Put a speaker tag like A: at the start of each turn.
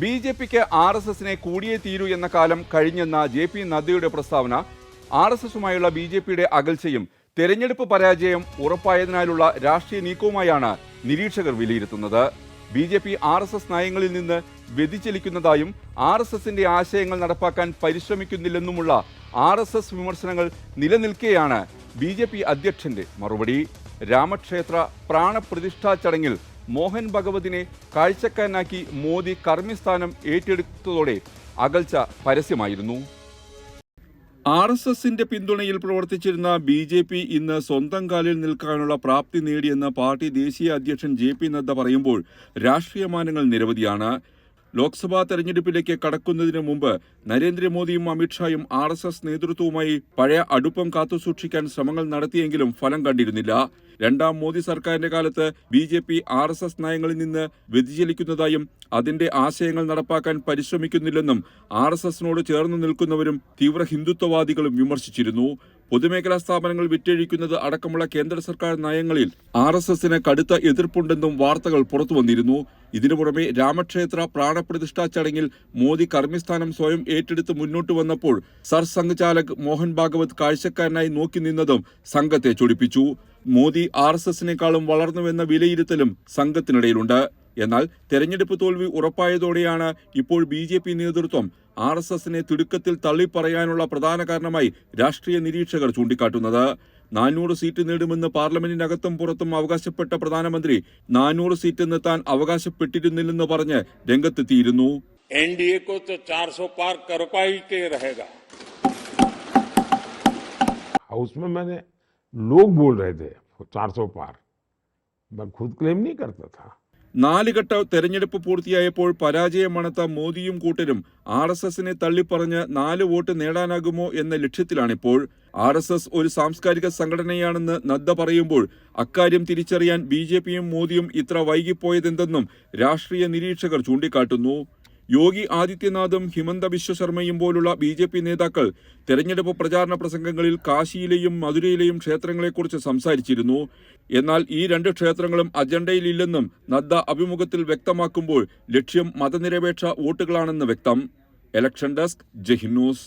A: B J പിക്ക് R S എസിനെ കൂടിയേ തീരൂ എന്ന കാലം കഴിഞ്ഞെന്ന ജെ പി നദ്ദയുടെ പ്രസ്താവന ആർ എസ് എസുമായുള്ള ബി ജെ പിയുടെ അകൽച്ചയും തെരഞ്ഞെടുപ്പ് പരാജയം ഉറപ്പായതിനാലുള്ള രാഷ്ട്രീയ നീക്കവുമായാണ് നിരീക്ഷകർ വിലയിരുത്തുന്നത്. B J P R S S നയങ്ങളിൽ നിന്ന് വ്യതിചലിക്കുന്നതായും ആർ എസ് എസിന്റെ ആശയങ്ങൾ നടപ്പാക്കാൻ പരിശ്രമിക്കുന്നില്ലെന്നുമുള്ള ആർ എസ് എസ് വിമർശനങ്ങൾ നിലനിൽക്കെയാണ് ബി ജെ പി അധ്യക്ഷന്റെ മറുപടി. രാമക്ഷേത്ര പ്രാണപ്രതിഷ്ഠാ ചടങ്ങിൽ മോഹൻ ഭഗവതിനെ കാഴ്ചക്കാരനാക്കി മോദി കർമ്മിസ്ഥാനം ഏറ്റെടുത്തതോടെ അകൽച്ച പരസ്യമായിരുന്നു. ആർ എസ് എസിന്റെ പിന്തുണയിൽ പ്രവർത്തിച്ചിരുന്ന ബി ജെ പി ഇന്ന് സ്വന്തം കാലിൽ നിൽക്കാനുള്ള പ്രാപ്തി നേടിയെന്ന് പാർട്ടി ദേശീയ അധ്യക്ഷൻ ജെ പി നദ്ദ പറയുമ്പോൾ രാഷ്ട്രീയ മാനങ്ങൾ നിരവധിയാണ്. ലോക്സഭാ തെരഞ്ഞെടുപ്പിലേക്ക് കടക്കുന്നതിന് മുമ്പ് നരേന്ദ്രമോദിയും അമിത്ഷായും ആർ എസ് എസ് നേതൃത്വവുമായി പഴയ അടുപ്പം കാത്തുസൂക്ഷിക്കാൻ ശ്രമങ്ങൾ നടത്തിയെങ്കിലും ഫലം കണ്ടിരുന്നില്ല. രണ്ടാം മോദി സർക്കാരിന്റെ കാലത്ത് B J P R S S നയങ്ങളിൽ നിന്ന് വ്യതിചലിക്കുന്നതായും അതിന്റെ ആശയങ്ങൾ നടപ്പാക്കാൻ പരിശ്രമിക്കുന്നില്ലെന്നും ആർ എസ് എസിനോട് ചേർന്ന് നിൽക്കുന്നവരും തീവ്ര ഹിന്ദുത്വവാദികളും വിമർശിച്ചിരുന്നു. പൊതുമേഖലാ സ്ഥാപനങ്ങൾ വിറ്റഴിക്കുന്നത് അടക്കമുള്ള കേന്ദ്ര സർക്കാർ നയങ്ങളിൽ ആർ എസ് എസിന് കടുത്ത എതിർപ്പുണ്ടെന്നും വാർത്തകൾ പുറത്തുവന്നിരുന്നു. ഇതിനു പുറമെ രാമക്ഷേത്ര പ്രാണപ്രതിഷ്ഠാ ചടങ്ങിൽ മോദി കർമ്മിസ്ഥാനം സ്വയം ഏറ്റെടുത്ത് മുന്നോട്ട് വന്നപ്പോൾ സർ സംഘചാലക് മോഹൻ ഭാഗവത് കാഴ്ചക്കാരനായി നോക്കി നിന്നതും സംഘത്തെ ചൊടിപ്പിച്ചു. മോദി ആർ എസ് എസിനേക്കാളും വളർന്നുവെന്ന വിലയിരുത്തലും സംഘത്തിനിടയിലുണ്ട്. എന്നാൽ തെരഞ്ഞെടുപ്പ് തോൽവി ഉറപ്പായതോടെയാണ് ഇപ്പോൾ ബി ജെ പി നേതൃത്വം ആർ എസ് എസിനെ തിടുക്കത്തിൽ തള്ളിപ്പറയാനുള്ള പ്രധാന കാരണമായി രാഷ്ട്രീയ നിരീക്ഷകർ ചൂണ്ടിക്കാട്ടുന്നത് നാനൂറ് സീറ്റ് നേടുമെന്ന് പാർലമെന്റിനകത്തും പുറത്തും അവകാശപ്പെട്ട പ്രധാനമന്ത്രി നാനൂറ് സീറ്റ് താൻ അവകാശപ്പെട്ടിരുന്നില്ലെന്ന് പറഞ്ഞ് രംഗത്തെത്തിയിരുന്നു
B: एनडीए को तो 400 पार कर पाई के रहेगा
C: हाउस में मैंने लोग बोल रहे थे 400 पार मैं खुद क्लेम नहीं करता था
A: നാല് ഘട്ട തെരഞ്ഞെടുപ്പ് പൂർത്തിയായപ്പോൾ പരാജയമണത്ത മോദിയും കൂട്ടരും ആർ എസ് എസിനെ തള്ളിപ്പറഞ്ഞ് നാല് വോട്ട് നേടാനാകുമോ എന്ന ലക്ഷ്യത്തിലാണിപ്പോൾ. ആർ എസ് എസ് ഒരു സാംസ്കാരിക സംഘടനയാണെന്ന് നദ്ദ പറയുമ്പോൾ അക്കാര്യം തിരിച്ചറിയാൻ ബി ജെ പിയും മോദിയും ഇത്ര വൈകിപ്പോയതെന്തെന്നും രാഷ്ട്രീയ നിരീക്ഷകർ ചൂണ്ടിക്കാട്ടുന്നു. യോഗി ആദിത്യനാഥും ഹിമന്ത ബിശ്വ ശർമ്മയും പോലുള്ള ബി ജെ പി നേതാക്കൾ തെരഞ്ഞെടുപ്പ് പ്രചാരണ പ്രസംഗങ്ങളിൽ കാശിയിലെയും മധുരയിലെയും ക്ഷേത്രങ്ങളെക്കുറിച്ച് സംസാരിച്ചിരുന്നു. എന്നാൽ ഈ രണ്ട് ക്ഷേത്രങ്ങളും അജണ്ടയിലില്ലെന്നും നദ്ദ അഭിമുഖത്തിൽ വ്യക്തമാക്കുമ്പോൾ ലക്ഷ്യം മതനിരപേക്ഷ വോട്ടുകളാണെന്ന് വ്യക്തം. Election desk ജഹിൻ news